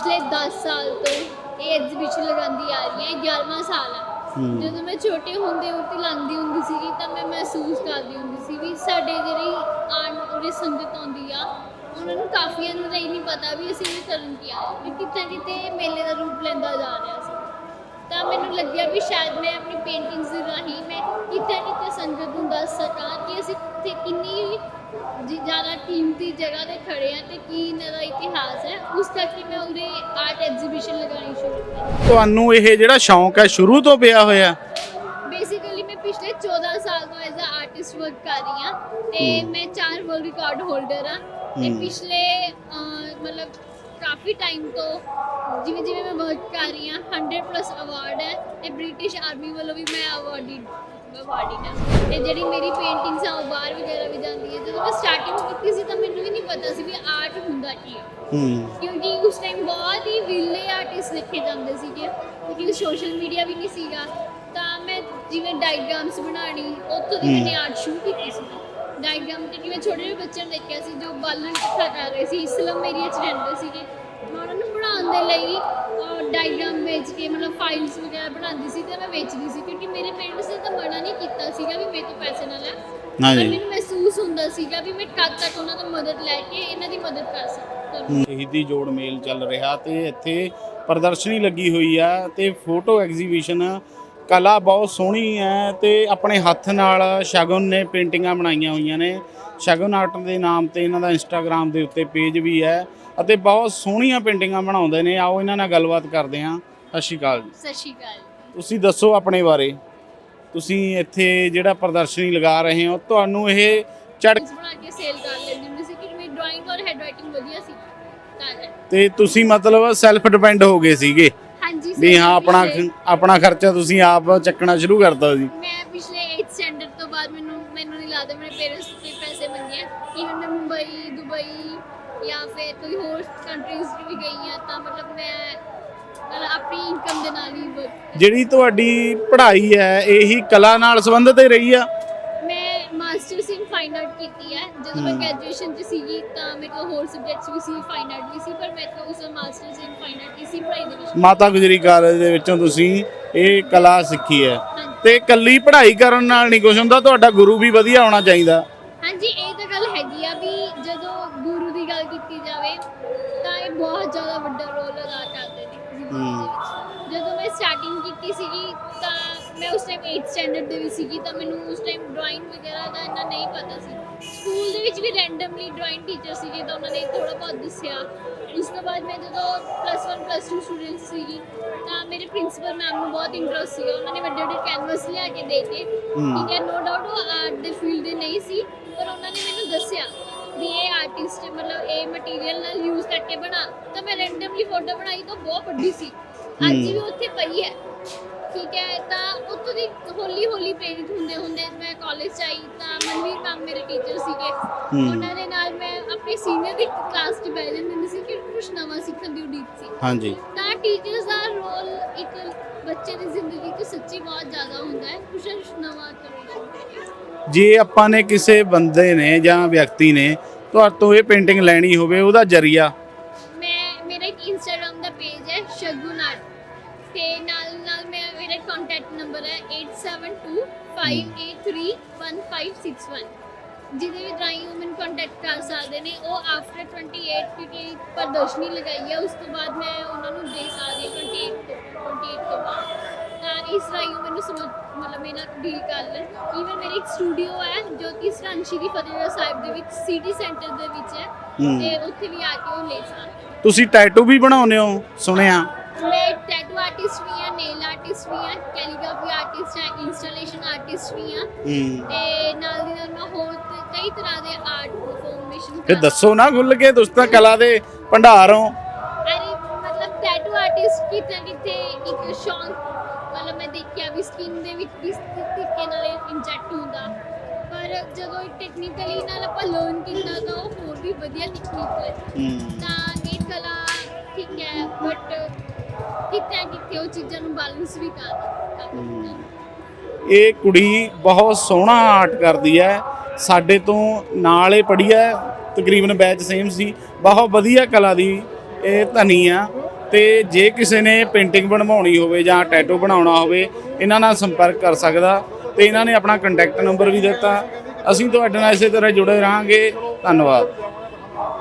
ਪਿਛਲੇ 10 ਸਾਲ ਤੋਂ ਇਹ ਐਗਜ਼ੀਬਿਸ਼ਨ ਲਗਾਉਂਦੀ ਆ ਰਹੀ ਹੈ 11ਵਾਂ ਸਾਲ ਹੈ ਹੂੰ। ਜਦੋਂ ਮੈਂ ਛੋਟੇ ਹੁੰਦੇ ਉੱਤੇ ਲੰਘਦੀ ਹੁੰਦੀ ਸੀਗੀ ਤਾਂ ਮੈਂ ਮਹਿਸੂਸ ਕਰਦੀ ਹੁੰਦੀ ਸੀ ਵੀ ਸਾਡੇ ਜਿਹੜੀ ਆਣ ਉਹਦੀ ਸੰਗਤ ਆਉਂਦੀ ਆ ਉਹਨਾਂ ਨੂੰ ਨੂੰ ਤਾਂ ਇਹ ਨਹੀਂ ਪਤਾ ਵੀ ਅਸੀਂ ਇਹ ਕਰਨ ਕੀ ਆਏ। ਵੀ ਕਿਤੇ ਕਿਤੇ ਮੇਲੇ ਦਾ ਰੂਪ ਲੈਂਦਾ ਜਾ ਰਿਹਾ ਸੀ। ਤਾਂ ਮੈਨੂੰ ਲੱਗਿਆ ਵੀ ਸ਼ਾਇਦ ਮੈਂ ਆਪਣੀ ਪੇਂਟਿੰਗਸ ਦੇ ਰਾਹੀਂ ਮੈਂ ਕਿਤੇ ਸਕਾਂ ਕਿ ਅਸੀਂ ਕਿੱਥੇ ਕਿੰਨੀ ਜੀ ਜ਼ਿਆਦਾ ਕੀਮਤੀ ਜਗ੍ਹਾ ਤੇ ਖੜੇ ਆ ਤੇ ਕੀ ਇਹਨਾਂ ਦਾ ਇਤਿਹਾਸ ਹੈ ਉਸ ਕਰਕੇ ਮੈਂ ਉਰੇ ਆਰਟ ਐਗਜ਼ੀਬਿਸ਼ਨ ਲਗਾਉਣੀ ਸ਼ੁਰੂ ਕੀਤੀ ਤੁਹਾਨੂੰ ਇਹ ਜਿਹੜਾ ਸ਼ੌਂਕ ਹੈ ਸ਼ੁਰੂ ਤੋਂ ਪਿਆ ਹੋਇਆ ਬੇਸਿਕਲੀ ਮੈਂ ਪਿਛਲੇ 14 ਸਾਲ ਤੋਂ ਐਜ਼ ਅ ਆਰਟਿਸਟ ਵਰਕ ਕਰ ਰਹੀ ਹਾਂ ਤੇ ਮੈਂ ਚਾਰ ਵਰਲਡ ਰਿਕਾਰਡ ਹੋਲਡਰ ਹਾਂ ਤੇ। ਪਿਛਲੇ ਮਤਲਬ ਕਾਫੀ ਟਾਈਮ ਤੋਂ ਜਿਵੇਂ ਜਿਵੇਂ ਮੈਂ ਵਰਕ ਕਰ ਰਹੀ ਹਾਂ 100 ਪਲੱਸ ਅਵਾਰਡ ਹੈ ਤੇ ਬ੍ਰਿਟਿਸ਼ ਆਰਮੀ ਵੱਲੋਂ ਵੀ ਮੈਂ ਅਵਾਰਡਡ ਅਵਾਰਡਡ ਹਾਂ ਤੇ ਜਿਹੜੀ ਮੇਰੀ ਪੇਂਟਿੰਗਸ ਆ ਉਹ ਬਾਹਰ ਵਗੈਰਾ ਵੀ ਜਾਂਦੀ ਹੈ। ਜਦੋਂ ਮੈਂ ਸਟਾਰਟਿੰਗ ਕੀਤੀ ਸੀ ਤਾਂ ਮੈਨੂੰ ਵੀ ਨਹੀਂ ਪਤਾ ਸੀ ਵੀ ਆਰਟ ਹੁੰਦਾ ਕੀ ਹੈ। ਹੂੰ। ਕਿਉਂਕਿ ਉਸ ਟਾਈਮ ਬਹੁਤ ਹੀ ਵਿਲੇ ਆਰਟਿਸਟ ਲਿਖੇ ਜਾਂਦੇ ਸੀਗੇ। ਕਿਉਂਕਿ ਸੋਸ਼ਲ ਮੀਡੀਆ ਵੀ ਨਹੀਂ ਸੀਗਾ। ਤਾਂ ਮੈਂ ਜਿਵੇਂ ਡਾਇਗਰਾਮਸ ਬਣਾਣੀ ਉੱਥੋਂ ਦੀ। ਮੈंने ਆਰਟ ਸ਼ੁਰੂ ਕੀਤੀ ਸੀ। ਡਾਇਗਰਾਮ ਤੇ ਜਿਵੇਂ ਛੋਟੇ ਜਿਹੇ ਬੱਚਿਆਂ ਨੂੰ ਦੇਖਿਆ ਸੀ ਜੋ ਬਾਲਣ ਇਕੱਠਾ ਕਰ ਰਹੇ ਸੀ ਸਲਮ ਏਰੀਆ 'ਚ ਰਹਿੰਦੇ ਸੀਗੇ। ਮੈਂ ਬਣਾਉਣ ਦੇ ਲਈ ਡਾਇਗਰਾਮ ਵੇਚ ਕੇ ਮਤਲਬ ਫਾਈਲਸ ਵਗੈਰਾ ਬਣਾਉਂਦੀ ਸੀ ਤੇ ਮੈਂ ਵੇਚਦੀ ਸੀ ਕਿਉਂਕਿ ਮੇਰੇ ਪੇਰੈਂਟਸ ਨੇ ਤਾਂ ਮਨਾ ਨਹੀਂ ਕੀਤਾ ਸੀਗਾ ਵੀ ਮੇਰੇ ਤੋਂ ਪੈਸੇ ਨਾ ਲੈ। ਹਾਂਜੀ ਮੈਨੂੰ ਮਹਿਸੂਸ ਹੁੰਦਾ ਸੀਗਾ ਵੀ ਮੈਂ ਕਦ ਤੱਕ ਉਹਨਾਂ ਤੋਂ ਮਦਦ ਲੈ ਕੇ ਇਹਨਾਂ ਦੀ ਮਦਦ ਕਰ ਸਕਦਾ ਸ਼ਹੀਦੀ ਜੋੜ ਮੇਲ ਚੱਲ ਰਿਹਾ ਤੇ ਇੱਥੇ ਪ੍ਰਦਰਸ਼ਨੀ ਲੱਗੀ ਹੋਈ ਆ ਤੇ ਫੋਟੋ ਐਗਜ਼ੀਬਿਸ਼ਨ ਕਲਾ ਬਹੁਤ ਸੋਹਣੀ ਹੈ ਤੇ ਆਪਣੇ ਹੱਥ ਨਾਲ ਸ਼ਗਨ ਨੇ ਪੇਂਟਿੰਗਾਂ ਬਣਾਈਆਂ ਹੋਈਆਂ ਨੇ। ਸ਼ਗਨ ਆਰਟ ਦੇ ਨਾਮ ਤੇ ਇਹਨਾਂ ਦਾ ਇੰਸਟਾਗ੍ਰam ਦੇ ਉੱਤੇ ਪੇਜ ਵੀ ਹੈ ਅਤੇ ਬਹੁਤ ਸੋਹਣੀਆਂ ਪੇਂਟਿੰਗਾਂ ਬਣਾਉਂਦੇ ਨੇ। ਆਓ ਇਹਨਾਂ ਨਾਲ ਗੱਲਬਾਤ ਕਰਦੇ ਹਾਂ। ਸਤਿ ਸ਼੍ਰੀ ਅਕਾਲ ਜੀ। ਸਤਿ ਸ਼੍ਰੀ ਅਕਾਲ ਤੁਸੀਂ ਦੱਸੋ ਆਪਣੇ ਬਾਰੇ। ਤੁਸੀਂ ਇੱਥੇ ਜਿਹੜਾ ਪ੍ਰਦਰਸ਼ਨੀ ਲਗਾ ਰਹੇ ਹੋ ਤੁਹਾਨੂੰ ਇਹ ਚੜ ਬਣਾ ਕੇ ਸੇਲ ਕਰ ਲੈਂਦੀ ਹੁੰਦੀ ਸੀ ਕਿ ਮੇਰੀ ਡਰਾਇੰਗ ਔਰ ਹੈਂਡ ਰਾਈਟਿੰਗ ਵਧੀਆ ਸੀ। ਤੇ ਤੁਸੀਂ ਮਤਲਬ ਸੈਲਫ ਡਿਪੈਂਡ ਹੋ ਗਏ ਸੀਗੇ। ਹਾਂਜੀ ਵੀ ਹਾਂ ਆਪਣਾ ਪਿਛਲੇ- ਆਪਣਾ ਖਰਚਾ ਤੁਸੀਂ ਆਪ ਚੱਕਣਾ ਸ਼ੁਰੂ ਕਰਤਾ ਸੀ ਮੈਂ ਪਿਛਲੇ 8th ਸਟੈਂਡਰਡ ਤੋਂ ਬਾਅਦ ਮੈਨੂੰ ਮੈਨੂੰ ਨਹੀਂ ਲੱਗਦਾ ਮੇਰੇ ਪੇਰੈਂਟਸ ਤੋਂ ਪੈਸੇ ਮੰਗੇ ਕਿ ਮੈਂ ਮੁੰਬਈ ਦੁਬਈ ਜਾਂ ਫਿਰ ਕੋਈ ਹੋਰ ਕੰਟਰੀਜ਼ ਵੀ ਗਈ ਹਾਂ ਤਾਂ ਮਤਲਬ ਮੈਂ ਮਤਲਬ ਆਪਣੀ ਇਨਕਮ ਦੇ ਨਾਲ ਹੀ work ਜਿਹੜੀ ਤੁਹਾਡੀ ਪੜ੍ਹਾਈ ਹੈ ਇਹੀ ਕਲਾ ਨਾਲ ਸੰਬੰਧਿਤ ਹੀ ਰਹੀ ਆ? ਜਦੋਂ ਮੈਂ। ਗ੍ਰੈਜੂਏਸ਼ਨ ਚ ਸੀਗੀ ਤਾਂ ਮੇਰੇ ਕੋਲ ਹੋਰ ਸਬਜੈਕਟਸ ਵੀ ਸੀ ਫਾਈਨ ਆਰਟ ਵੀ ਸੀ ਪਰ ਮੈਂ ਤਾਂ ਉਸ ਮਾਸਟਰਸ ਇਨ ਫਾਈਨ ਆਰਟ ਇਸੀ ਪੜ੍ਹਾਈ ਦੇ ਵਿੱਚ। ਮਾਤਾ ਗੁਜਰੀ ਕਾਲਜ ਦੇ ਵਿੱਚੋਂ ਤੁਸੀਂ ਇਹ ਕਲਾ ਸਿੱਖੀ ਹੈ। ਤੇ ਇਕੱਲੀ ਪੜ੍ਹਾਈ ਕਰਨ ਨਾਲ ਨਹੀਂ ਕੁਝ ਹੁੰਦਾ ਤੁਹਾਡਾ ਗੁਰੂ ਵੀ ਵਧੀਆ ਹੋਣਾ ਚਾਹੀਦਾ। ਹਾਂਜੀ ਇਹ ਤਾਂ ਗੱਲ ਹੈਗੀ ਆ ਵੀ ਜਦੋਂ ਗੁਰੂ ਦੀ ਗੱਲ ਕੀਤੀ ਜਾਵੇ ਤਾਂ ਇਹ ਬਹੁਤ ਜ਼ਿਆਦਾ ਵੱਡਾ ਰੋਲ ਅਦਾ ਕਰਦੇ ਨੇ ਜ਼ਿੰਦਗੀ ਦੇ ਵਿੱਚ। ਜਦੋਂ ਮੈਂ ਸਟਾਰਟਿੰਗ ਕੀਤੀ ਸੀਗੀ ਤਾਂ ਮੈਂ ਉਸ ਟਾਈਮ 8th ਸਟੈਂਡਰਡ ਦੇ ਵਿੱਚ ਸੀਗੀ ਤਾਂ ਮੈਨੂੰ ਉਸ ਟਾਈਮ ਡਰਾਇੰਗ ਵਗੈਰਾ ਦਾ ਇੰਨਾ ਨਹੀਂ ਪਤਾ ਸੀ। ਸਕੂਲ ਦੇ ਵਿੱਚ ਵੀ ਰੈਂਡਮਲੀ ਡਰਾਇੰਗ ਟੀਚਰ ਸੀਗੇ ਤਾਂ ਉਹਨਾਂ ਨੇ ਥੋੜਾ ਬਹੁਤ ਦੱਸਿਆ। ਉਸ ਤੋਂ ਬਾਅਦ ਮੈਂ ਜਦੋਂ ਪਲੱਸ 1 ਪਲੱਸ 2 ਸਟੂਡੈਂਟ ਸੀਗੀ ਤਾਂ ਮੇਰੇ ਪ੍ਰਿੰਸੀਪਲ ਮੈਮ ਨੂੰ ਬਹੁਤ ਇੰਟਰਸਟ ਸੀਗਾ। ਉਹਨਾਂ ਨੇ ਵੱਡੇ ਵੱਡੇ ਕੈਨਵਸ ਲਿਆ ਕੇ ਦੇ ਕੇ। ਠੀਕ ਹੈ ਨੋ ਡਾਊਟ ਉਹ ਆਰਟ ਦੇ ਫੀਲਡ ਦੇ ਨਹੀਂ ਸੀ ਪਰ ਉਹਨਾਂ ਨੇ ਮੈਨੂੰ ਦੱਸਿਆ ਵੀ ਇਹ ਆਰਟਿਸਟ ਮਤਲਬ ਇਹ ਮਟੀਰੀਅਲ ਨਾਲ ਯੂਜ਼ ਕਰਕੇ ਬਣਾ। ਤਾਂ ਮੈਂ ਰੈਂਡਮਲੀ ਫੋਟੋ ਬਣਾਈ ਤਾਂ ਬਹੁਤ ਵੱਡੀ ਸੀ। ਅੱਜ। ਵੀ ਉੱਥੇ ਪਈ ਹੈ। ਠੀਕ ਹੈ ਤਾਂ ਉੱਥੋਂ ਦੀ ਹੌਲੀ ਹੌਲੀ ਪ੍ਰੇਰਿਤ ਹੁੰਦੇ ਹੁੰਦੇ ਮੈਂ ਕਾਲਜ ਆਈ ਤਾਂ ਮਨਵੀਰ ਮੈਮ ਮੇਰੇ ਟੀਚਰ ਸੀਗੇ। ਉਹਨਾਂ ਦੇ ਨਾਲ ਮੈਂ ਆਪਣੇ ਸੀਨੀਅਰ ਦੀ ਕਲਾਸ 'ਚ ਬਹਿ ਜਾਂਦੀ ਹੁੰਦੀ ਸੀ ਕਿ ਕੁਝ ਨਵਾਂ ਸਿੱਖਣ ਦੀ ਉਡੀਕ ਸੀ। ਹਾਂਜੀ। ਤਾਂ ਟੀਚਰਸ ਦਾ ਰੋਲ ਇੱਕ ਬੱਚੇ ਦੀ ਜ਼ਿੰਦਗੀ 'ਚ ਸੱਚੀ ਬਹੁਤ ਜ਼ਿਆਦਾ ਹੁੰਦਾ ਹੈ ਕੁਝ ਨਵਾਂ ਕਰਨਾ। ਜੇ ਆਪਾਂ ਨੇ ਕਿਸੇ ਬੰਦੇ ਨੇ ਜਾਂ ਵਿਅਕਤੀ ਨੇ ਤੁਹਾਡੇ ਤੋਂ ਇਹ ਪੇਂਟਿੰਗ ਲੈਣੀ ਹੋਵੇ ਉਹਦਾ ਜਰੀਆ? ਮੈਂ ਮੇਰਾ ਇੱਕ ਇੰਸਟਾਗ੍ਰam ਦਾ ਪੇਜ ਹੈ ਸ਼ਗੁਨ ਆਰਟ ਤੇ ਨਾਲ ਨਾਲ ਮੈਂ ਮੇਰਾ ਕੰਟੈਕਟ ਨੰਬਰ ਹੈ 8725831561 ਜਿਹਦੇ ਵੀ ਰਾਹੀਂ ਉਹ ਮੈਨੂੰ ਕੰਟੈਕਟ ਕਰ ਸਕਦੇ ਨੇ ਉਹ ਆਫਟਰ 28 ਕਿਉਂਕਿ ਪ੍ਰਦਰਸ਼ਨੀ ਲਗਾਈ ਹੈ ਉਸ ਤੋਂ ਬਾਅਦ ਮੈਂ ਉਹਨਾਂ ਨੂੰ ਦੇ ਸਕਦੀ ਹਾਂ 28 ਤੋਂ 28 ਤੋਂ ਬਾਅਦ। ਤਾਂ ਇਸ ਰਾਹੀਂ ਉਹ ਮੈਨੂੰ ਸਮਝ ਮਤਲਬ ਮੇਰਾ ਡੀਲ ਕਰ ਲੈਣ। ਈਵਨ ਮੇਰੀ ਇੱਕ ਸਟੂਡੀਓ ਹੈ ਜੋ ਕਿ ਸਰਹੰਦ ਸ਼੍ਰੀ ਫਤਿਹਗੜ੍ਹ ਸਾਹਿਬ ਦੇ ਵਿੱਚ ਸਿਟੀ ਸੈਂਟਰ ਦੇ ਵਿੱਚ ਹੈ। ਤੇ ਉੱਥੇ ਵੀ ਆ ਕੇ ਉਹ ਲੈ ਸਕਦੇ ਤੁਸੀਂ ਟੈਟੂ ਵੀ ਬਣਾਉਂਦੇ ਹੋ ਸੁਣਿਆ? ਤੇ ਨਾਲ ਦੀ ਨਾਲ ਮੈਂ ਹੋਰ ਤੇ ਕਈ ਤਰ੍ਹਾਂ ਦੇ ਆਰਟ ਪਰਫਾਰਮੇਸ਼ਨ ਫਿਰ ਦੱਸੋ ਨਾ ਖੁੱਲ ਕੇ ਤੁਸੀਂ ਤਾਂ ਕਲਾ ਦੇ ਭੰਡਾਰ ਹੋ। ਅਰੇ ਮਤਲਬ ਟੈਟੂ ਆਰਟਿਸਟ ਕਿਤੇ ਕਿਤੇ ਇੱਕ ਸ਼ੌਂਕ ਮਤਲਬ ਮੈਂ ਦੇਖਿਆ ਵੀ ਸਕਿਨ ਦੇ ਵਿੱਚ ਕਿਸ ਤਰੀਕੇ ਨਾਲ ਇੰਜੈਕਟ ਹੁੰਦਾ। ਪਰ ਜਦੋਂ ਟੈਕਨੀਕਲੀ ਨਾਲ ਆਪਾਂ ਲਰਨ ਕੀਤਾ ਤਾਂ ਉਹ ਹੋਰ ਵੀ ਵਧੀਆ ਨਿਕਲੀ ਹੂੰ। ਤਾਂ ਇਹ ਕਲਾ ਠੀਕ ਹੈ ਬਟ ਕਿਤੇ ਨਾ ਕਿਤੇ ਉਹ ਚੀਜ਼ਾਂ ਨੂੰ ਬੈਲੈਂਸ ਵੀ ਕਰ ਕਰ ਦਿੰਦਾ ਇਹ ਕੁੜੀ ਬਹੁਤ ਸੋਹਣਾ ਆਰਟ ਕਰਦੀ ਹੈ। ਸਾਡੇ ਤੋਂ ਨਾਲ ਹੀ ਪੜ੍ਹੀ ਹੈ। ਤਕਰੀਬਨ ਬੈਚ ਸੇਮ ਸੀ। ਬਹੁਤ ਵਧੀਆ ਕਲਾ ਦੀ ਇਹ ਧਨੀ ਆ। ਤੇ ਜੇ ਕਿਸੇ ਨੇ ਪੇਂਟਿੰਗ ਬਣਵਾਉਣੀ ਹੋਵੇ ਜਾਂ ਟੈਟੂ ਬਣਾਉਣਾ ਹੋਵੇ, ਇਹਨਾਂ ਨਾਲ ਸੰਪਰਕ ਕਰ ਸਕਦਾ। ਤੇ ਇਹਨਾਂ ਨੇ ਆਪਣਾ ਕੰਟੈਕਟ ਨੰਬਰ ਵੀ ਦਿੱਤਾ। ਅਸੀਂ ਤੁਹਾਡੇ ਨਾਲ ਇਸੇ ਤਰ੍ਹਾਂ ਜੁੜੇ ਰਹਾਂਗੇ। ਧੰਨਵਾਦ।